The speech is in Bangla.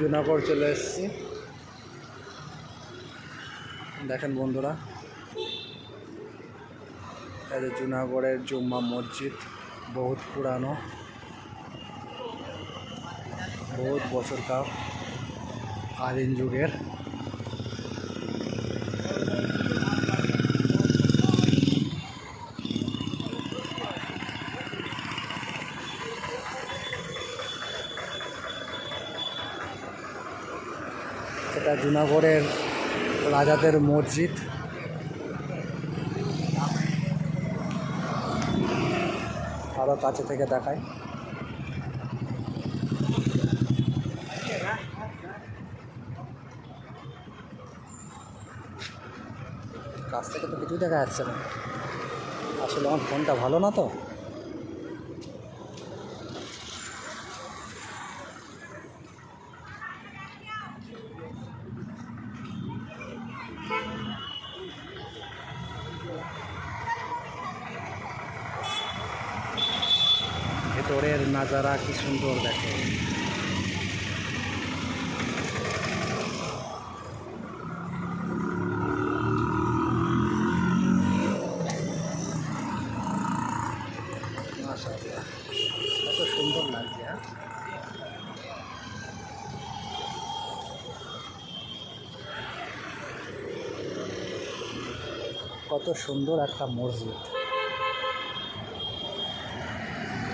জুনাগড় চলে এসেছি। দেখেন বন্ধুরা এটা জুনাগড়ের জুম্মা মসজিদ, বহুত পুরানো, বহুত বছরকার আদিম যুগের। এটা জুনাগড়ের রাজাদের মসজিদ। আরও কাছে থেকে দেখায় কাছ থেকে তো কিছুই দেখা যাচ্ছে না। আসলে আমার ফোনটা ভালো না তো? ভেতরের নাজারা কি সুন্দর দেখে। কত সুন্দর হ্যাঁ? কত সুন্দর একটা মসজিদ।